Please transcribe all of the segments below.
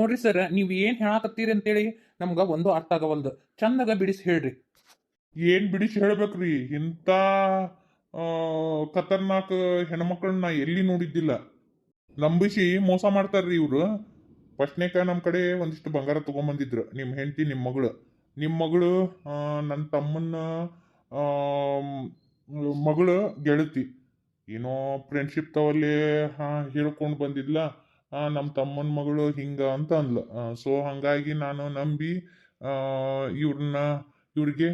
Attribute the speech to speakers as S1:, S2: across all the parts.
S1: ನೋಡ್ರಿ ಸರ್, ನೀವು ಏನು ಹೇಳಾಕತ್ತೀರಿ ಅಂತೇಳಿ ನಮ್ಗೆ ಒಂದು ಅರ್ಥ ಆಗವಲ್ದು. ಚಂದಾಗ ಬಿಡಿಸಿ ಹೇಳ್ರಿ.
S2: ಏನು ಬಿಡಿಸಿ ಹೇಳ್ಬೇಕ್ರಿ? ಇಂಥ ಖತರ್ನಾಕ್ ಹೆಣ್ಮಕ್ಳನ್ನ ಎಲ್ಲಿ ನೋಡಿದ್ದಿಲ್ಲ? ನಂಬಿಸಿ ಮೋಸ ಮಾಡ್ತಾರ್ರಿ ಇವರು. ಫಸ್ಟ್ನೇಕ ನಮ್ಮ ಕಡೆ ಒಂದಿಷ್ಟು ಬಂಗಾರ ತಗೊಂಬಂದಿದ್ರು ನಿಮ್ಮ ಹೆಂಡತಿ ನಿಮ್ಮ ಮಗಳು. ನಿಮ್ಮ ಮಗಳು ನನ್ನ ತಮ್ಮನ ಮಗಳು ಗೆಳತಿ. ಏನೋ ಫ್ರೆಂಡ್ಶಿಪ್ ತವಲ್ಲಿ ಹಾ ಹೇಳ್ಕೊಂಡು ಬಂದಿದ್ಲ. ನಮ್ಮ ತಮ್ಮನ ಮಗಳು ಹಿಂಗ ಅಂತ ಅಂದ್ಲು ಸೊ, ಹಂಗಾಗಿ ನಾನು ನಂಬಿ ಇವ್ರನ್ನ ಇವ್ರಿಗೆ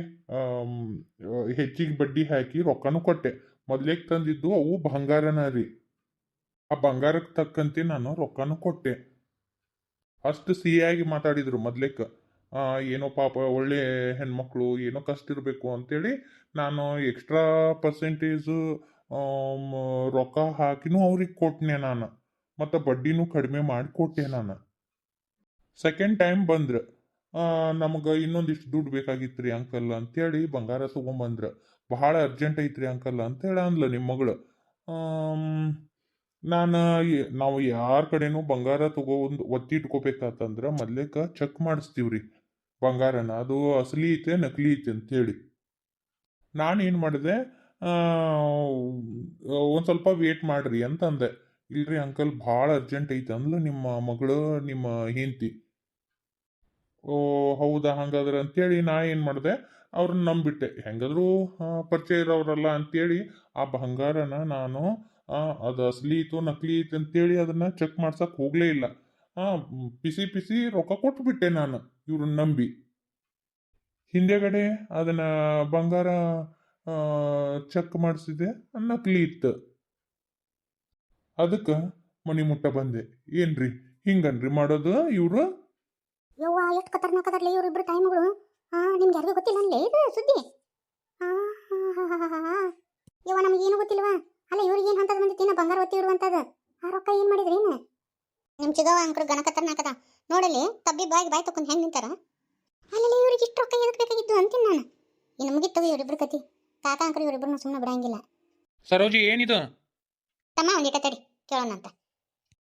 S2: ಹೆಚ್ಚಿಗೆ ಬಡ್ಡಿ ಹಾಕಿ ರೊಕ್ಕನೂ ಕೊಟ್ಟೆ. ಮೊದ್ಲೇಕ್ ತಂದಿದ್ದು ಅವು ಬಂಗಾರನ ರೀ. ಆ ಬಂಗಾರಕ್ಕೆ ತಕ್ಕಂತೆ ನಾನು ರೊಕ್ಕನೂ ಕೊಟ್ಟೆ. ಅಷ್ಟು ಸಿಹಿಯಾಗಿ ಮಾತಾಡಿದ್ರು ಮೊದ್ಲೇಕ. ಏನೋ ಪಾಪ ಒಳ್ಳೆ ಹೆಣ್ಮಕ್ಳು, ಏನೋ ಕಷ್ಟ ಇರಬೇಕು ಅಂತೇಳಿ ನಾನು ಎಕ್ಸ್ಟ್ರಾ ಪರ್ಸೆಂಟೇಜು ರೊಕ್ಕ ಹಾಕಿನೂ ಅವ್ರಿಗೆ ಕೊಟ್ಟನೆ ನಾನು. ಮತ್ತು ಬಡ್ಡಿನೂ ಕಡಿಮೆ ಮಾಡಿಕೊಟ್ಟೆ ನಾನು. ಸೆಕೆಂಡ್ ಟೈಮ್ ಬಂದ್ರೆ ನಮಗೆ ಇನ್ನೊಂದಿಷ್ಟು ದುಡ್ಡು ಬೇಕಾಗಿತ್ತು ರೀ ಅಂಕಲ್ ಅಂತೇಳಿ ಬಂಗಾರ ತೊಗೊಂಬಂದ್ರೆ. ಬಹಳ ಅರ್ಜೆಂಟ್ ಐತ್ರಿ ಅಂಕಲ್ ಅಂತೇಳಿ ಅಂದ್ಲ ನಿಮ್ಮ ಮಗಳು. ನಾನು ನಾವು ಯಾರ ಕಡೆನೂ ಬಂಗಾರ ತಗೊಂಡು ಒತ್ತಿ ಇಟ್ಕೋಬೇಕಾತಂದ್ರೆ ಮೊದ್ಲೇಕ ಚೆಕ್ ಮಾಡಿಸ್ತೀವ್ರಿ. ಬಂಗಾರನ, ಅದು ಅಸಲಿ ಐತೆ, ನಕಲಿ ಐತೆ ಅಂತೇಳಿ. ನಾನೇನು ಮಾಡಿದೆ ಒಂದು ಸ್ವಲ್ಪ ವೇಟ್ ಮಾಡ್ರಿ ಅಂತಂದೆ. ಇಲ್ರಿ ಅಂಕಲ್ ಭಾಳ ಅರ್ಜೆಂಟ್ ಐತೆ ಅಂದ್ಲು ನಿಮ್ಮ ಮಗಳು, ನಿಮ್ಮ ಹೆಂಡತಿ. ಓ, ಹೌದಾ ಹಂಗಾದ್ರೆ ಅಂತೇಳಿ ನಾ ಏನು ಮಾಡಿದೆ, ಅವ್ರನ್ನ ನಂಬಿಟ್ಟೆ. ಹೆಂಗಾದ್ರೂ ಪರಿಚಯ ಇರೋರಲ್ಲ ಅಂತೇಳಿ, ಆ ಬಂಗಾರನ ನಾನು ಅದು ಅಸಲಿ ಇತ್ತು ನಕಲಿ ಇತ್ತು ಅಂತೇಳಿ ಅದನ್ನ ಚೆಕ್ ಮಾಡ್ಸಕ್ ಹೋಗಲೇ ಇಲ್ಲ. ಪಿಸಿ ಪಿಸಿ ರೊಕ್ಕ ಕೊಟ್ಬಿಟ್ಟೆ ನಾನು, ಇವ್ರನ್ನ ನಂಬಿ. ಹಿಂದೆಗಡೆ ಅದನ್ನ ಬಂಗಾರ ಚೆಕ್ ಮಾಡಿಸಿದೆ, ನಕಲಿ ಇತ್ತು. ಅದಕ್ಕೆ ಮನಿ ಮುಟ್ಟ ಬಂದೆ. ಏನ್ರಿ? ಹಿಂಗನ್ರಿ ಮಾಡೋದು ಇವರು?
S3: ಯವ್ವ ಎಷ್ಟು ಖತರ್ನಾಕ್ ಅದರ್ಲಿ ಇವ್ರು ಇಬ್ರು ಟೈಮ್ಗಳು ಹಾ ನಿಮ್ಗೆ ಯಾರಿಗೂ ಗೊತ್ತಿಲ್ಲ ಅಲ್ಲೇ ಇದು ಸುದ್ದಿ? ಆ, ಹಾ ಹಾ ಹಾ ಹಾ ಹಾ. ಯವ್ವ ನಮಗೇನು ಗೊತ್ತಿಲ್ವಾ? ಅಲ್ಲ ಇವ್ರಿಗೆ ಏನು ಅಂತದ ಬಂದಿತ್ತು? ತಿನ್ನ ಬಂಗಾರ ಒತ್ತಿ ಇಡುವಂತದ. ಆ ರೊಕ್ಕ ಏನು ಮಾಡಿದ್ರಿ ಏನು ನಿಮ್ಮ ಚಿಗವ ಅಂಕರು ಗಣ ಖತರ್ನಾಕ್ ಅದ ನೋಡಲಿ ತಬ್ಬಿ ಬಾಯಿಗೆ ಬಾಯಿ ತಕೊಂಡು ಹೆಂಗೆ ನಿಂತಾರ? ಅಲ್ಲಲ್ಲಿ ಇವ್ರಿಗೆ ಇಷ್ಟು ರೊಕ್ಕ ಎದಕ್ಕೆ ಬೇಕಾಗಿದ್ದು ಅಂತೀನಿ ನಾನು. ಇನ್ನು ಮುಗಿತ್ತು ಇವ್ರಿಬ್ರು ಕತಿ ಕಾಕ ಅಂಕರು ಇವ್ರಿಬ್ರನ್ನ ಸುಮ್ಮನೆ ಬಿಡಂಗಿಲ್ಲ.
S1: ಸರೋಜಿ ಏನಿದು?
S3: ತಮ್ಮ ಒಂದಿಟ ತಡಿ ಕೇಳೋಣಂತ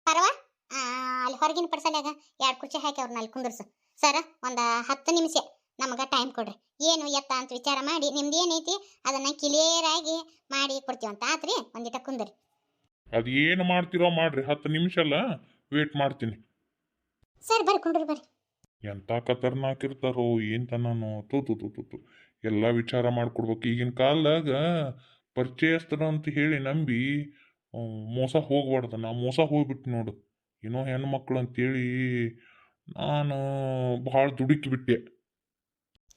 S3: ಪರವಾ? ಆ, ಅಲ್ಲಿ ಹೊರಗಿನ ಪಡಿಸಲ್ಯಾಗ ಎರಡು ಕುರ್ಚಿ ಹಾಕಿ ಅವ್ರನ್ನ ಅಲ್ಲಿ ಕುಂದರ್ಸು. ಸರ್ ಒಂದು ಹತ್ತು ನಿಮಿಷ ನಮಗೆ ಟೈಮ್ ಕೊಡ್ರಿ. ಏನು ಎತ್ತ ಅಂತ ವಿಚಾರ ಮಾಡಿ ನಿಮ್ದು ಏನೈತಿ ಅದನ್ನ ಕ್ಲಿಯರ್ ಆಗಿ ಮಾಡಿ ಅಂತ. ಆತ್ರಿ ಒಂದಿಟ ಕುಂದ್ರಿ.
S2: ಅದು ಏನು ಮಾಡ್ತಿರೋ ಮಾಡ್ರಿ ಹತ್ತು ನಿಮಿಷ ಅಲ್ಲ ವೇಟ್ ಮಾಡ್ತೀನಿ.
S3: ಸರ್ ಬರ್ರಿ ಕುಂಡ್ರಿ ಬರ್ರಿ.
S2: ಎಂಥ ಖತರ್ನಾಕ್ ಇರ್ತಾರೋ ಏಂತ ನಾನು ತು ತು ತು ತು ಎಲ್ಲ ವಿಚಾರ ಮಾಡ್ಕೊಡ್ಬೇಕು ಈಗಿನ ಕಾಲದಾಗ ಪರಿಚಯಸ್ತರ ಅಂತ ಹೇಳಿ ನಂಬಿ ಮೋಸ ಹೋಗ್ಬಾರ್ದು ನಾ ಮೋಸ ಹೋಗ್ಬಿಟ್ಟು ನೋಡು. ಏನೋ ಹೆಣ್ಮಕ್ಳು ಅಂತೇಳಿ ನಾನು ಭಾಳ ದುಡುಕಿಬಿಟ್ಟೆ.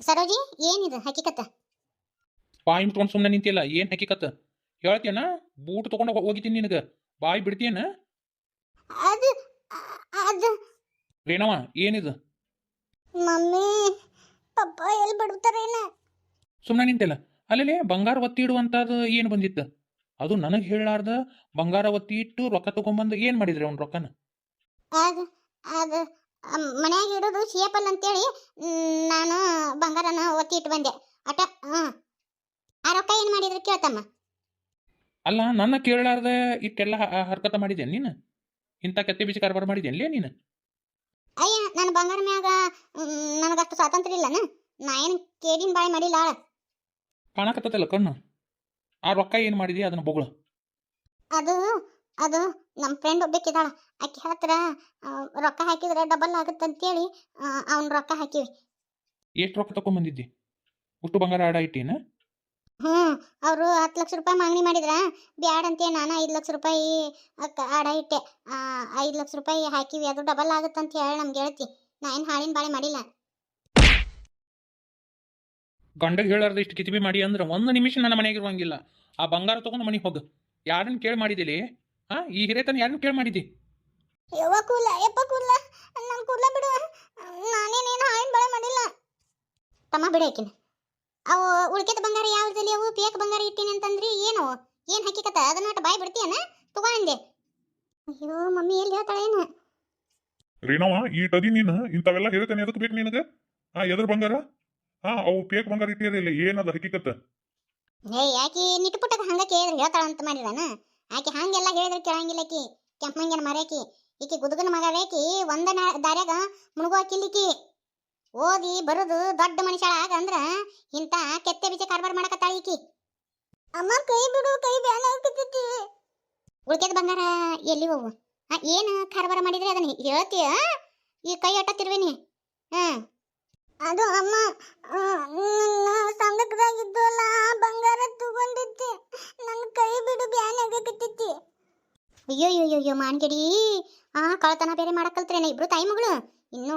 S3: ಸರೋಜಿ ಏನಿದು ಹಕಿಕತ್ತ
S1: ಬಾಯಿ ಮುಟ್ಕೊಂಡು ಸುಮ್ಮನೆ ನಿಂತಿಲ್ಲ ಏನು ಹಕಿಕತ್ತ ಹೇಳ್ತೇನ ಬೂಟ್ ತೊಗೊಂಡು ಹೋಗಿದ್ದೀನಿ ನಿನಗೆ. ಬಾಯಿ ಬಿಡ್ತೀಯನ?
S3: ಅದು ಅದು.
S1: ರೇಣವ ಏನಿದು?
S3: ಮಮ್ಮಿ ಪಪ್ಪ ಎಲ್ಲಿ ಬಿಡ್ತಾರೇನ
S1: ಸುಮ್ಮನೆ ನಿಂತಿಲ್ಲ ಅಲ್ಲೇ ಬಂಗಾರ ಒತ್ತಿ ಇಡುವಂಥದ್ದು ಏನು ಬಂದಿತ್ತು? ಅದು ನನಗೆ ಹೇಳಾರ್ದ ಬಂಗಾರ ಒತ್ತಿ ಇಟ್ಟು ರೊಕ್ಕ ತಗೊಂಬಂದು ಏನು ಮಾಡಿದ್ರಿ ಅವ್ನ ರೊಕ್ಕನ?
S3: ಅದು ಅದು ಮನ್ಯಾಗ ಇಡೋದು ಸೇಪಲ್ ಅಂತೇಳಿ ನಾನು ಬಂಗಾರನ ಒತ್ತಿ ಇಟ್ಟು ಬಂದೆ. ಅಟ ಹಾಂ ಆ ರೊಕ್ಕ ಏನು ಮಾಡಿದ್ರು ಕೇಳ್ತಮ್ಮ.
S1: ಅಲ್ಲ ನನ್ನ ಕೇಳಲಾರ್ದ ಇಟ್ಟೆಲ್ಲ ಹ- ಹರ್ಕತ ಮಾಡಿದ್ದೇನೆ ನೀನು? ಇಂಥ ಕತ್ತೆ ಬೀಜ ಕಾರ್ಬಾರ ಮಾಡಿದ್ದೇನೆ ನೀನು?
S3: ಅಯ್ಯ ನಾನು ಬಂಗಾರ ಮ್ಯಾಗ ನನಗಷ್ಟು ಸ್ವಾತಂತ್ರ್ಯ ಇಲ್ಲನ? ನಾ ಏನು ಕೇಡಿನ ಬಾಯಿ ಮಾಡಿಲ್ಲ
S1: ಕಾಣಕತ್ತಲ್ಲ ಕಣ್ಣು? ಆ ರೊಕ್ಕ ಏನು ಮಾಡಿದಿ? ಅದನ್ನ ಬೊಗಳು.
S3: ಅದು ಅದು ನಮ್ಮ ಫ್ರೆಂಡ್ ಒಬ್ಬಕ್ಕಿದಾಳ ಆಕೆ ಹತ್ರ ರೊಕ್ಕ ಹಾಕಿದ್ರೆ ಡಬಲ್ ಆಗುತ್ತೆ ಅಂತೇಳಿ ಅವ್ನ ರೊಕ್ಕ ಹಾಕಿವಿ.
S1: ಎಷ್ಟು ರೊಕ್ಕ ತಗೊಂಬಂದಿದ್ದಿ ಉಟ್ಟು ಬಂಗಾರ ಆಡ ಇಟ್ಟಿನ?
S3: ಹ್ಞೂ ಅವರು ಹತ್ತು ಲಕ್ಷ ರೂಪಾಯಿ ಮಾಗಣಿ ಮಾಡಿದ್ರ ಬ್ಯಾಡ ಅಂತೇಳಿ ನಾನು ಐದು ಲಕ್ಷ ರೂಪಾಯಿ ಆಡ ಇಟ್ಟೆ. ಐದು ಲಕ್ಷ ರೂಪಾಯಿ ಹಾಕಿವಿ ಅದು ಡಬಲ್ ಆಗುತ್ತೆ ಅಂತ ಹೇಳಿ ನಮ್ಗೆ ಹೇಳ್ತಿ. ನಾ ಏನು ಹಾಳಿನ ಬಾಳೆ ಮಾಡಿಲ್ಲ.
S1: ಗಂಡಗೆ ಹೇಳಾರ್ದ ಇಷ್ಟು ಕಿತಿಬಿ ಮಾಡಿ ಅಂದ್ರೆ ಒಂದು ನಿಮಿಷ ನನ್ನ ಮನೆಗೆ ಇರುವಂಗಿಲ್ಲ ಆ ಬಂಗಾರ ತಗೊಂಡು ಮನೆಗೆ ಹೋಗು. ಯಾರನ್ನ ಕೇಳಿ ಮಾಡಿದಿಲಿ? ಹಾ ಈ ಹಿರೇತನ ಯಾರನ್ನ ಕೇಳಿ ಮಾಡಿದಿ?
S3: ಯವ್ವ ಕೂಲ ಯಪ್ಪ ಕೂಲ ನನ್ನ ಕೂಲ ಬಿಡು. ನಾನೇನೇನು ಹಾಳಿನ ಬಳೆ ಮಾಡಿಲ್ಲ. ತಮ್ಮ ಬಿಡ ಆಕಿನ. ಅವು ಉಳ್ಕೆದ ಬಂಗಾರ ಯಾವ್ದಲ್ಲಿ ಅವು? ಪೇಕ ಬಂಗಾರ ಇಟ್ಟಿನಿ ಅಂತಂದ್ರಿ ಏನು? ಏನು ಹಾಕಿಕತ್ತ ಅದನ್ನ ಒಟ್ಟು ಬಾಯಿ ಬಿಡ್ತೀಯನ? ತಗೊಂಡೆ ಅಯ್ಯೋ ಮಮ್ಮಿ ಎಲ್ಲಿ ಹೇಳ್ತಾಳೇನು
S2: ರೀನವ ಈ ಟದಿ ನೀನು ಇಂಥವೆಲ್ಲ ಹೇಳ್ತಾನೆ ಎದಕ್ಕೆ ಬೇಕು ನಿನಗೆ? ಆ ಎದ್ರ ಬಂಗಾರ? ಹಾ ಅವು ಪೇಕ್ ಬಂಗಾರ ಇಟ್ಟಿರಲಿಲ್ಲ ಏನದ ಹಕಿಕತ್ತ
S3: ಏ ಯಾಕಿ ನಿಟ್ಟು ಪುಟ್ಟಕ ಹಂಗ ಕೇಳಿದ್ರೆ ಹೇಳ್ತಾಳ ಅಂತ ಮಾಡಿದಾನ? ಆಕೆ ಹಂಗೆಲ್ಲ ಹೇಳಿದ್ರೆ ಕೇಳಂಗಿಲ್ಲ ಆಕಿ ಕೆಂಪಂಗನ ಮರ್ಯಾಕಿ. ಈಕಿ ಗುದುಗನ ಮಗ ರೇಕಿ ಒಂದ ದಾರ್ಯಾಗ ಮುಳುಗೋಕಿಲ್ಲಿಕಿ ಓದಿ ಬರುದು ದೊಡ್ಡ ಮನುಷ್ಯ ಆಗ ಅಂದ್ರ ಇಂತ ಕೆತ್ತೆ ಬೀಜ ಕಾರ್ಬಾರ್ ಮಾಡಕತ್ತಾಳ ಈಕಿ. ಅಮ್ಮ ಕೈ ಬಿಡು ಕೈ ಬ್ಯಾನ ಹಾಕತೈತಿ ಉಳ್ಕೆದ ಬಂಗಾರ ಎಲ್ಲಿ ಹೋಗು ಏನು ಏನ್ ಕಾರ್ಬಾರ ಮಾಡಿದ್ರೆ ಅದನ್ನ ಹೇಳ್ತೀಯ? ಈ ಕೈ ಅಟ್ಟ ತಿರ್ವೇನಿ ಹ್ಮ್ ಅದು ಅಮ್ಮ ಸಂಘದಾಗಿದ್ದಲ್ಲ ಬಂಗಾರ ತಗೊಂಡಿದ್ದೆ. ನನ್ನ ಕೈ ಬಿಡು ಬ್ಯಾನ್ ಆಗಕತ್ತೈತಿ ಅಯ್ಯೋ ಅಯ್ಯೋ ಅಯ್ಯೋ ಮಾನ್ಗಡಿ. ಆ ಕಳ್ತನ ಬೇರೆ ಮಾಡಕಲ್ತ್ರೇನ, ಇಬ್ರು ತಾಯಿ ಮಗಳು ಇನ್ನು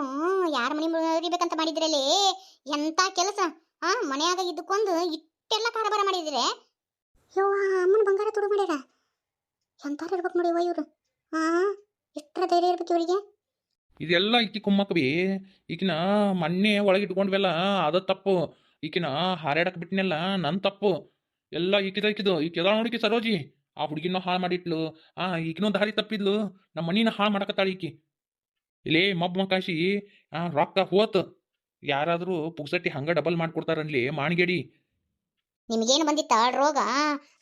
S3: ಯಾರ ಮನೆ ಮುರಿಬೇಕಂತ ಮಾಡಿದ್ರಲ್ಲಿ? ಎಂತ ಕೆಲಸ? ಆ, ಮನ್ಯಾಗ ಇದ್ದುಕೊಂಡು ಇಟ್ಟೆಲ್ಲ ಕಾರಬಾರ ಮಾಡಿದ್ರೆ? ಯವ್ವ ಅಮ್ಮನ ಬಂಗಾರ ತುಡು ಮಾಡ್ಯಾರ? ಎಂತಾರು ಇರ್ಬೇಕು ನೋಡಿ ಇವರು. ಆ, ಎಷ್ಟರ ಧೈರ್ಯ ಇರ್ಬೇಕು ಇವರಿಗೆ?
S1: ಇದೆಲ್ಲ ಈಕಿ ಕುಮ್ಮಕ್ಕಬಿ ಈಕಿನ ಮಣ್ಣೆ ಒಳಗೆ ಇಟ್ಕೊಂಡ್ವೆಲ್ಲ ಅದ ತಪ್ಪು. ಈಕಿನ ಹಾರಾಡಕ್ ಬಿಟ್ನೆಲ್ಲ ನನ್ನ ತಪ್ಪು. ಎಲ್ಲ ಈಕಿದ ಈಕಿದು. ಈಕಿದ ನೋಡಿಕಿ ಸರೋಜಿ. ಆ ಹುಡುಗಿನ ಹಾಳು ಮಾಡಿಟ್ಲು. ಆ ಈಗಿನೂ ದಾರಿ ತಪ್ಪಿದ್ಲು. ನಮ್ಮ ಮನಿನ ಹಾಳು ಮಾಡಕತ್ತಾಳ ಈಕಿ. ಇಲ್ಲೇ ಮಬ್ಬ ಮಕಾಶಿ, ಆ, ರೊಕ್ಕ ಹೋತ್. ಯಾರಾದರೂ ಪುಗ್ಸಟ್ಟಿ ಹಂಗ ಡಬಲ್ ಮಾಡ್ಕೊಡ್ತಾರನ್ಲಿ ಮಾಣಿಗೇಡಿ.
S3: ನಿಮ್ಗೇನು ಬಂದಿತ್ತ ರೋಗ?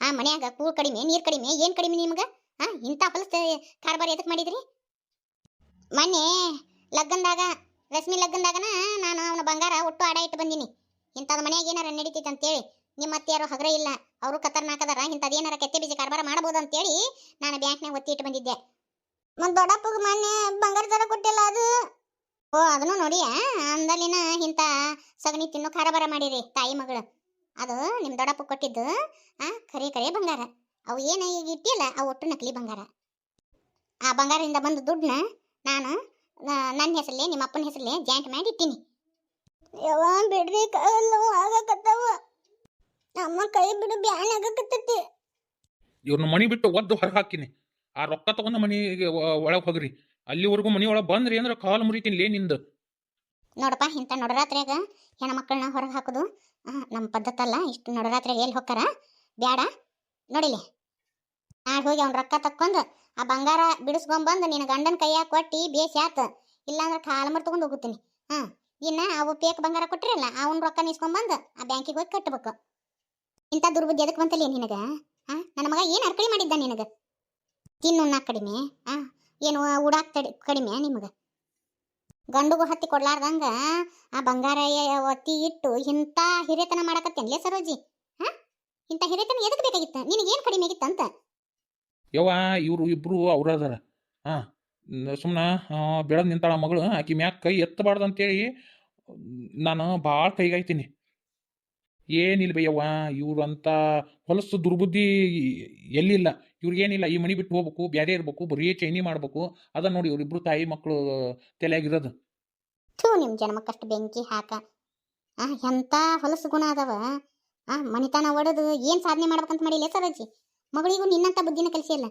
S3: ಆ, ಮನ್ಯಾಗ ಕೂಳ್ ಕಡಿಮೆ, ನೀರ್ ಕಡಿಮೆ, ಏನ್ ಕಡಿಮೆ ನಿಮ್ಗ? ಆ, ಇಂಥ ಫಲಸ್ ಕಾರ್ಬಾರ್ ಎದಕ್ ಮಾಡಿದ್ರಿ? ಮೊನ್ನೆ ಲಗ್ನದಾಗ, ರಶ್ಮಿ ಲಗ್ನದಾಗನ ನಾನು ಅವನ ಬಂಗಾರ ಒಟ್ಟು ಆಡ ಇಟ್ಟು ಬಂದೀನಿ. ಇಂಥದ್ದು ಮನ್ಯಾಗ ಏನಾರ ನಡೀತೈತೆ ಅಂತೇಳಿ ನಿಮ್ಮ ಅತ್ತೆಯಾರು ಹಗ್ರ ಇಲ್ಲ, ಅವರು ಕತರ್ನಾಕದಾರ ಇಂಥದ್ದು ಇಂಥದ್ ಏನಾರ ಕೆತ್ತೆ ಬೀಜ ಕಾರ್ಬಾರ ಮಾಡ್ಬೋದು ಅಂತೇಳಿ ನಾನು ಬ್ಯಾಂಕ್ನಾಗ ಒತ್ತಿ ಇಟ್ಟು ಬಂದಿದ್ದೆ. ಮತ್ತು ದೊಡ್ಡಪ್ಪಗೆ ಮೊನ್ನೆ ಬಂಗಾರ ದರ ಕೊಟ್ಟಿಲ್ಲ ಅದು. ಓ, ಅದನ್ನು ನೋಡಿ ಅಂದಲಿನ ಇಂಥ ಸಗಣಿ ತಿನ್ನೋ ಕಾರಬಾರ ಮಾಡಿರಿ ತಾಯಿ ಮಗಳು. ಅದು ನಿಮ್ಮ ದೊಡ್ಡಪ್ಪ ಕೊಟ್ಟಿದ್ದು, ಆ, ಕರೆ ಕರೆ ಬಂಗಾರ. ಅವು ಏನು ಈಗ ಇಟ್ಟಿಲ್ಲ, ಅವು ಒಟ್ಟು ನಕಲಿ ಬಂಗಾರ. ಆ ಬಂಗಾರದಿಂದ ಬಂದ ದುಡ್ಡನ್ನ ನಾನು ನನ್ನ ಹೆಸರಲ್ಲಿ ನಿಮ್ಮ ಅಪ್ಪನ ಹೆಸರಲ್ಲಿ ಜಾಯಿಂಟ್ ಮಾಡಿ ಇಟ್ಟೀನಿ. ಯಾವ ಬಿಡ್ರಿ ಕಲ್ಲು ಆಗಕತ್ತವ. ನಮ್ಮ ಕೈ ಬಿಡು ಬ್ಯಾನ್ ಆಗಕತ್ತೈತಿ.
S1: ಇವ್ರನ್ನ ಮಣಿ ಬಿಟ್ಟು ಒದ್ದು ಹೊರ ಹಾಕಿನಿ. ಆ ರೊಕ್ಕ ತಗೊಂಡ ಮನೆಗೆ ಒಳಗೆ ಹೋಗ್ರಿ. ಅಲ್ಲಿವರೆಗೂ ಮನಿ ಒಳಗೆ ಬಂದ್ರಿ ಅಂದ್ರೆ ಕಾಲು ಮುರಿತೀನಿ ಲೇ ನಿಂದು.
S3: ನೋಡಪ್ಪ ಇಂಥ ನಡರಾತ್ರಿಯಾಗ ಹೆಣ್ಮಕ್ಳನ್ನ ಹೊರಗೆ ಹಾಕೋದು ನಮ್ಮ ಪದ್ಧತಲ್ಲ ಇಷ್ಟು ನಡರಾತ್ರಿಯಾಗ ಎಲ್ಲಿ ಹೋಗ್ತಾರ? ಬ್ಯಾಡ. ನೋಡಿಲಿ. ನಾಳೆ ಹೋಗಿ ಅವ್ನ ರೊಕ್ಕ ತಕ್ಕೊಂಡು ಆ ಬಂಗಾರ ಬಿಡಿಸ್ಕೊಂಬಂದು ನಿನ್ನ ಗಂಡನ ಕೈಯಾಗ ಕೊಟ್ಟು ಬೇಸ್ ಆತ. ಇಲ್ಲಾಂದ್ರೆ ಕಾಲು ಹೋಗುತ್ತೀನಿ ಹಾಂ, ಇನ್ನು ಅವು ಪೇಕ್ ಬಂಗಾರ ಕೊಟ್ಟಿರಲ್ಲ, ಅವ್ನ ರೊಕ್ಕ ನಿಸ್ಕೊಂಬಂದು ಆ ಬ್ಯಾಂಕಿಗೆ ಹೋಗಿ ಕಟ್ಟಬೇಕು ಇಂಥ ದುರ್ಬುದ್ಧಿ ಎದಕ್ಕೆ ಬಂತಲ್ಲ ನಿನಗ? ಹಾಂ, ನನ್ನ ಮಗ ಏನು ಅರ್ಕಳಿ ಮಾಡಿದ್ದ ನಿನಗೆ? ತಿನ್ನು ಉಣ್ಣಾಕ್ ಕಡಿಮೆ, ಹಾಂ, ಏನು ಉಡಾಕ್ ತಡಿ, ಕಡಿಮೆ ನಿಮಗೆ? ಗಂಡುಗೂ ಹತ್ತಿ ಕೊಡ್ಲಾರ್ದಂಗ ಆ ಬಂಗಾರ ಒತ್ತಿ ಇಟ್ಟು ಇಂಥ ಹಿರೇತನ ಮಾಡಕತ್ತೇನ್ಲೇ ಸರೋಜಿ? ಹಾ, ಇಂಥ ಹಿರೇತನ ಎದಕ್ ಬೇಕಾಗಿತ್ತು? ನಿನಗೇನ್ ಕಡಿಮೆ ಆಗಿತ್ತಂತ?
S1: ಯವ್ವ, ಇವರು ಇಬ್ರು ಅವ್ರ ಅದಾರ. ಹಾಂ ಸುಮ್ಮನೆ ಬೆಳೆದು ನಿಂತಾಳ ಮಗಳು, ಆಕಿ ಮ್ಯಾಕ್ ಕೈ ಎತ್ತಬಾರ್ದು ಅಂತೇಳಿ, ನಾನು ಭಾಳ ಕೈಗಾಯ್ತೀನಿ. ಏನಿಲ್ಲ ಬಯ್ಯವ್ವ ಅಂತ ಹೊಲಸು ದುರ್ಬುದ್ಧಿ ಎಲ್ಲಿಲ್ಲ. ಇವ್ರಿಗೇನಿಲ್ಲ ಈ ಮನೆ ಬಿಟ್ಟು ಹೋಗ್ಬೇಕು, ಬ್ಯಾರೆ ಇರ್ಬೇಕು, ಬರೀ ಚೈನಿ ಮಾಡ್ಬೇಕು. ಅದ ನೋಡಿ ಇವ್ರಿಬ್ರು ತಾಯಿ ಮಕ್ಕಳು ತಲೆಯಾಗಿರೋದು.
S3: ಥೂ ನಿಮ್ಮ ಜನ್ಮಕ್ಕಷ್ಟು ಬೆಂಕಿ ಹಾಕ. ಎಂಥ ಹೊಲಸು ಗುಣ ಅದಾವ. ಮನಿತನ ಒಡೆದು ಏನು ಸಾಧನೆ ಮಾಡ್ಬೇಕಂತ ಮಾಡಿಲ್ಲ ಸರೋಜಿ? ಮಗಳಿಗೂ ನಿನ್ನಂತ ಬುದ್ಧಿನ ಕಲಿಸಿಲ್ಲ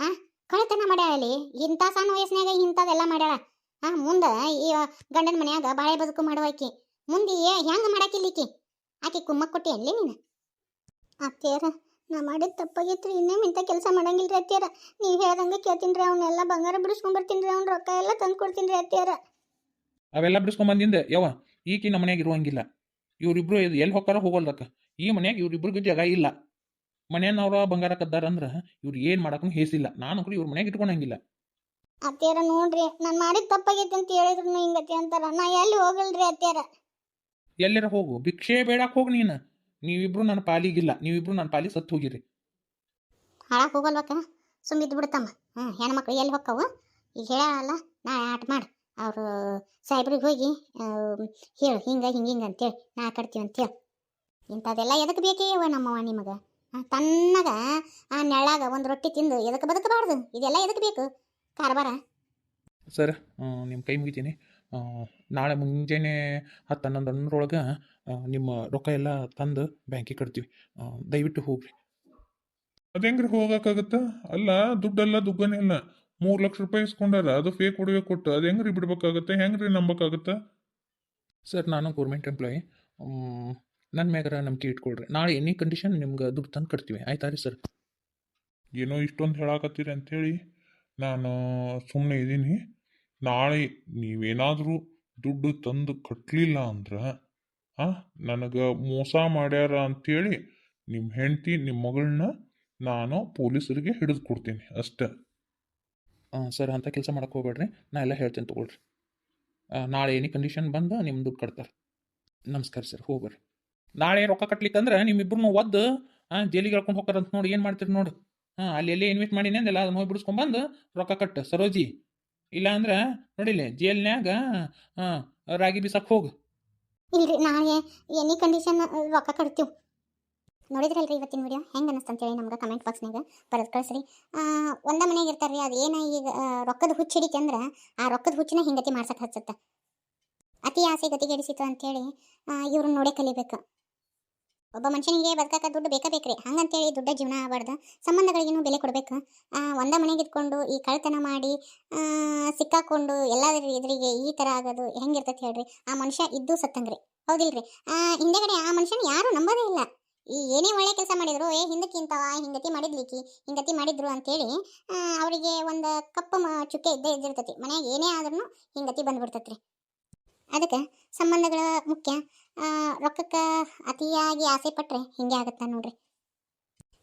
S3: ಆ ಕಳತನ ಮಾಡ್ಯಾಳಲ್ಲಿ ಇಂಥ ಸಣ್ಣ ವಯಸ್ಸಿನಾಗ ಇಂಥದೆಲ್ಲ ಮಾಡ್ಯಾಳ. ಆ, ಮುಂದ ಈ ಗಂಡನ ಮನ್ಯಾಗ ಬಾಳೆ ಬದುಕು ಮಾಡುವಾಕಿ ಮುಂದೆ ಏ- ಹೆಂಗ್ ಮಾಡಾಕಿಲ್ಲಿಕಿ ಆಕೆ ಕುಮ್ಮ ಕೊಟ್ಟಿ ಅಲ್ಲಿ ನೀನು? ಅತ್ತೆಯರ, ನಾ ಮಾಡಿದ ತಪ್ಪಾಗೈತ್ರಿ. ಇನ್ನೇ ಇಂಥ ಕೆಲಸ ಮಾಡಂಗಿಲ್ರಿ ಅತ್ತೆಯರ. ನೀವು ಹೇಳ್ದಂಗೆ ಕೇಳ್ತೀನಿ ಅವನ್ನೆಲ್ಲ ಬಂಗಾರ ಬಿಡಿಸ್ಕೊಂಡ್ ಬರ್ತೀನಿ ಅವ್ನ. ರೊಕ್ಕ ಎಲ್ಲ ತಂದು ಕೊಡ್ತೀನಿ ರೀ ಅತ್ತೆಯರ.
S1: ಅವೆಲ್ಲ ಬಿಡಿಸ್ಕೊಂಬಂದಿಂದ ಯವ್ವ, ಈಕಿ ನಮ್ಮ ಮನೆಯಾಗ ಇರುವಂಗಿಲ್ಲ. ಇವರಿಬ್ರು ಎಲ್ಲಿ ಹೋಗಾರ ಹೋಗಲ್ದಕ್ಕ? ಈ ಮನೆಯಾಗ ಇವರಿಬ್ರಿಗೂ ಜಾಗ ಇಲ್ಲ. ಮನೆಯವ್ರ ಬಂಗಾರ ಕದ್ದಾರಂದ್ರ ಇವ್ರು ಏನು ಮಾಡಕ್ಕೂ ಹೇಸಿಲ್ಲ. ನಾನು ಕೂಡ ಇವ್ರ ಮನೆಗೆ ಇಟ್ಕೊಂಡಂಗಿಲ್ಲ.
S3: ಅತ್ತೆಯರ ನೋಡ್ರಿ ನಾನು ಮಾಡಿದ ತಪ್ಪಾಗೈತಿ ಅಂತ ಹೇಳಿದ್ರು ಹಿಂಗತಿ ಅಂತಾರ. ನಾ ಎಲ್ಲಿ ಹೋಗಲ್ರಿ ಅತ್ತೆಯರ?
S1: ಎಲ್ಲಿರ ಹೋಗು? ಭಿಕ್ಷೆ ಬೇಡಕ್ ಹೋಗ್ ನೀನು. ನೀವಿಬ್ರು ನನ್ನ ಪಾಲಿಗಿಲ್ಲ. ನೀವಿಬ್ರು ನನ್ನ ಪಾಲಿ ಸತ್ತು ಹೋಗಿರಿ.
S3: ಹಾಳಾಗ ಹೋಗಲ್ವಕ್ಕ? ಸುಮ್ಮಿದ್ ಬಿಡ್ತಮ್ಮ ಹ್ಞೂ ಹೆಣ್ಮಕ್ಳು ಎಲ್ಲಿ ಹೊಕ್ಕವು? ಈಗ ಹೇಳಲ್ಲ ನಾ ಆಟ ಮಾಡಿ. ಅವರು ಸಾಹೇಬ್ರಿಗೆ ಹೋಗಿ ಹೇಳು ಹಿಂಗೆ ಹಿಂಗೆ ಹಿಂಗೆ ಅಂತೇಳಿ ನಾ ಕಟ್ತೀವಿ ಅಂತೇಳಿ ಇಂಥದ್ದೆಲ್ಲ ಎದಕ್ಕೆ ಬೇಕೇ ನಮ್ಮವ್ವ ನಿಮಗೆ ತನ್ನಗ ಆ ನೆಳಾಗ ಒಂದು ರೊಟ್ಟಿ ತಿಂದು ಎದಕ್ಕೆ ಬದುಕಬಾರ್ದು? ಇದೆಲ್ಲ ಎದಕ್ಕೆ ಬೇಕು? ಕಾರ್ಬಾರ?
S1: ಸರ್ ನಿಮ್ಮ ಕೈ ಮುಗಿತೀನಿ. ನಾಳೆ ಮುಂಜಾನೆ ಹತ್ತು ಹನ್ನೊಂದು ಹನ್ನೊಂದರೊಳಗೆ ನಿಮ್ಮ ರೊಕ್ಕ ಎಲ್ಲ ತಂದು ಬ್ಯಾಂಕಿಗೆ ಕಟ್ತೀವಿ. ದಯವಿಟ್ಟು ಹೋಗ್ರಿ.
S2: ಅದೇಂಗ್ರಿ ಹೆಂಗ್ರಿ ಹೋಗಕ್ಕಾಗತ್ತ ಅಲ್ಲ ದುಡ್ಡೆಲ್ಲ ದುಗ್ಗನೇ ಇಲ್ಲ ಮೂರು ಲಕ್ಷ ರೂಪಾಯಿ ಇಸ್ಕೊಂಡಾರ ಅದು ಫೇಕ್ ಒಡವೆ ಕೊಟ್ಟು ಅದು ಹೆಂಗ್ರಿ ಬಿಡ್ಬೇಕಾಗತ್ತೆ? ಹೆಂಗ್ರಿ ನಂಬಕ್ಕಾಗತ್ತೆ
S1: ಸರ್ ನಾನು ಗೌರ್ಮೆಂಟ್ ಎಂಪ್ಲಾಯಿ ನನ್ನ ಮ್ಯಾಗರ ನಂಬಿಕೆ ಇಟ್ಕೊಳ್ರಿ. ನಾಳೆ ಎನಿ ಕಂಡೀಷನ್ ನಿಮ್ಗೆ ದುಡ್ಡು ತಂದು ಕಟ್ತೀವಿ. ಆಯ್ತಾ ರೀ ಸರ್
S2: ಏನೋ ಇಷ್ಟೊಂದು ಹೇಳಾಕತ್ತೀರಿ ಅಂಥೇಳಿ ನಾನು ಸುಮ್ಮನೆ ಇದ್ದೀನಿ. ನಾಳೆ ನೀವೇನಾದರೂ ದುಡ್ಡು ತಂದು ಕಟ್ಟಲಿಲ್ಲ ಅಂದ್ರೆ ಆ ನನಗೆ ಮೋಸ ಮಾಡ್ಯಾರ ಅಂಥೇಳಿ ನಿಮ್ಮ ಹೆಂಡತಿ ನಿಮ್ಮ ಮಗಳನ್ನ ನಾನು ಪೊಲೀಸರಿಗೆ ಹಿಡಿದು ಕೊಡ್ತೀನಿ. ಅಷ್ಟೇ.
S1: ಹಾಂ ಸರ್ ಅಂಥ ಕೆಲಸ ಮಾಡಕ್ಕೆ ಹೋಗ್ಬೇಡ್ರಿ. ನಾ ಎಲ್ಲ ಹೇಳ್ತೀನಿ ತೊಗೊಳ್ರಿ. ನಾಳೆ ಏನೇ ಕಂಡೀಷನ್ ಬಂದು ನಿಮ್ಮ ದುಡ್ಡು ಕಟ್ತಾರೆ. ನಮಸ್ಕಾರ ಸರ್ ಹೋಗ್ಬರ್ರಿ. ನಾಳೆ ರೊಕ್ಕ ಕಟ್ಲಿಕ್ಕಂದ್ರೆ ನಿಮ್ಮಿಬ್ಬರನ್ನು ಒದ್ದು ಜೇಲಿಗೆ ಹೇಳ್ಕೊಂಡು ಹೋಗ್ತಾರಂತ ನೋಡಿ ಏನು ಮಾಡ್ತೀರಿ ನೋಡು. ಹಾಂ ಅಲ್ಲಿ ಎಲ್ಲೇ ಇನ್ವೆಸ್ಟ್ ಮಾಡೀನಿ ಅಂದೆಲ್ಲ ಅದನ್ನ ಹೋಗಿ ಬಿಡಿಸ್ಕೊಂಬಂದು ರೊಕ್ಕ ಕಟ್ಟು, ಸರೋಜಿ. ಇಲ್ಲ ಅಂದ್ರೆ ನೋಡಿಲ್ಲ ಜೈಲ್ನ್ಯಾಗ ಹಾಂ ರಾಗಿ ಬಿಸಾಕ್ ಹೋಗು.
S3: ಇಲ್ರಿ, ನಾಳೆ ಎನಿ ಕಂಡೀಷನ್ ರೊಕ್ಕ ಕಟ್ತೀವಿ. ನೋಡಿದ್ರಲ್ರಿ ಇವತ್ತಿನ ವಿಡಿಯೋ ಹೆಂಗೆ ಅನ್ನಿಸ್ತು ಅಂತೇಳಿ ನಮ್ಗೆ ಕಮೆಂಟ್ ಬಾಕ್ಸ್ನಾಗ ಬರೆದು ಕಳಿಸ್ರಿ. ಒಂದ ಮನೆಗೆ ಇರ್ತಾರ್ರಿ ಅದು ಏನ ಈಗ ರೊಕ್ಕದ ಹುಚ್ಚಿಡಿಕೆ ಅಂದ್ರೆ ಆ ರೊಕ್ಕದ ಹುಚ್ಚಿನ ಹಿಂಗತಿ ಮಾಡ್ಸಕ್ಕೆ ಹಚ್ಚುತ್ತೆ. ಅತಿ ಆಸೆ ಗತಿಗೆಡಿಸಿತು ಅಂತೇಳಿ ಇವ್ರನ್ನ ನೋಡೇ ಕಲಿಬೇಕು. ಒಬ್ಬ ಮನುಷ್ಯನಿಗೆ ಬದುಕಾಕ ದುಡ್ಡು ಬೇಕಾ ಬೇಕ್ರಿ? ಹಂಗಂತೇಳಿ ದುಡ್ಡ ಜೀವನ ಆಗಬಾರ್ದು. ಸಂಬಂಧಗಳಿಗೇನು ಬೆಲೆ ಕೊಡಬೇಕು. ಒಂದ ಮನೆಗೆ ಇದ್ಕೊಂಡು ಈ ಕಳ್ತನ ಮಾಡಿ ಸಿಕ್ಕಾಕೊಂಡು ಎಲ್ಲ ಇದ್ರಿಗೆ ಈ ಥರ ಆಗೋದು ಹೆಂಗಿರ್ತೈತೆ ಹೇಳ್ರಿ? ಆ ಮನುಷ್ಯ ಇದ್ದು ಸತ್ತಂಗ್ರಿ. ಹೌದಿಲ್ರಿ? ಹಿಂದೆಗಡೆ ಆ ಮನುಷ್ಯನ ಯಾರೂ ನಂಬೋದೇ ಇಲ್ಲ. ಈ ಏನೇ ಒಳ್ಳೆ ಕೆಲಸ ಮಾಡಿದ್ರು, ಏ ಹಿಂದಕ್ಕಿಂತವ ಹಿಂಗತಿ ಮಾಡಿದ್ಲಿಕ್ಕಿ, ಹಿಂಗತಿ ಮಾಡಿದ್ರು ಅಂತೇಳಿ ಅವರಿಗೆ ಒಂದು ಕಪ್ಪು ಚುಕ್ಕೆ ಇದ್ದೇ ಇದ್ದಿರ್ತೈತಿ. ಮನ್ಯಾಗ ಏನೇ ಆದ್ರೂ ಹಿಂಗತಿ ಬಂದ್ಬಿಡ್ತೈತ್ರಿ. ಅದಕ್ಕೆ ಸಂಬಂಧಗಳ ಮುಖ್ಯ. ರೊಕ್ಕಕ್ಕೆ ಅತಿಯಾಗಿ ಆಸೆ ಪಟ್ಟರೆ ಹಿಂಗೆ ಆಗುತ್ತೆ ನೋಡ್ರಿ.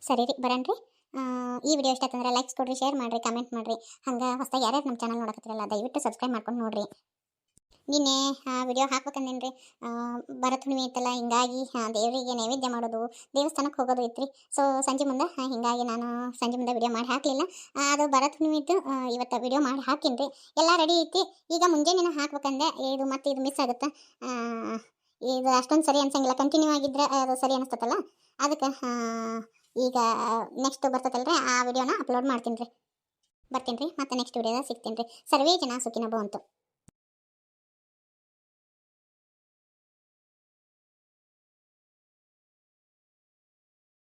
S3: ಸರಿ ರೀ ಬರಣ್ರಿ. ಆ, ಈ ವಿಡಿಯೋ ಇಷ್ಟ ಆತಂದ್ರೆ ಲೈಕ್ಸ್ ಕೊಡ್ರಿ ಶೇರ್ ಮಾಡಿರಿ ಕಮೆಂಟ್ ಮಾಡಿರಿ. ಹಂಗೆ ಹೊಸದಾಗಿ ಯಾರ್ಯಾರು ನಮ್ಮ ಚಾನಲ್ ನೋಡಕತ್ತಿರಲ್ಲ ದಯವಿಟ್ಟು ಸಬ್ಸ್ಕ್ರೈಬ್ ಮಾಡ್ಕೊಂಡು ನೋಡ್ರಿ. ನಿನ್ನೆ ವಿಡಿಯೋ ಹಾಕ್ಬೇಕಂದೇನ್ರಿ ಭರತ್ ಹುಣ್ಣಿಮೆ ಇತ್ತಲ್ಲ ಹಿಂಗಾಗಿ ದೇವರಿಗೆ ನೈವೇದ್ಯ ಮಾಡೋದು ದೇವಸ್ಥಾನಕ್ಕೆ ಹೋಗೋದು ಇತ್ರಿ ಸೊ ಸಂಜೆ ಮುಂದೆ ಹಿಂಗಾಗಿ ನಾನು ಸಂಜೆ ಮುಂದೆ ವಿಡಿಯೋ ಮಾಡಿ ಹಾಕಲಿಲ್ಲ. ಅದು ಭರತ್ ಹುಣ್ಣಿಮೆ ಇತ್ತು ಇವತ್ತು ವಿಡಿಯೋ ಮಾಡಿ ಹಾಕಿನ್ರಿ ಎಲ್ಲ ರೆಡಿ ಐತಿ. ಈಗ ಮುಂಜಾನೆ ಹಾಕ್ಬೇಕಂದೆ, ಇದು ಮತ್ತೆ ಇದು ಮಿಸ್ ಆಗುತ್ತೆ. ಇದು ಅಷ್ಟೊಂದು ಸರಿ ಅನ್ಸಂಗಿಲ್ಲ. ಕಂಟಿನ್ಯೂ ಆಗಿದ್ರೆ ಅದು ಸರಿ ಅನಿಸ್ತತಲ್ಲ? ಅದಕ್ಕೆ ಈಗ ನೆಕ್ಸ್ಟ್ ಬರ್ತದಲ್ರಿ ಆ ವಿಡಿಯೋನ ಅಪ್ಲೋಡ್ ಮಾಡ್ತೀನಿ ರೀ. ಬರ್ತೀನಿ ರೀ, ಮತ್ತೆ ನೆಕ್ಸ್ಟ್ ವಿಡಿಯೋದಾಗ ಸಿಗ್ತೀನಿ ರೀ. ಸರ್ವೇ ಜನ ಸುಖಿನ ಭವಂತು.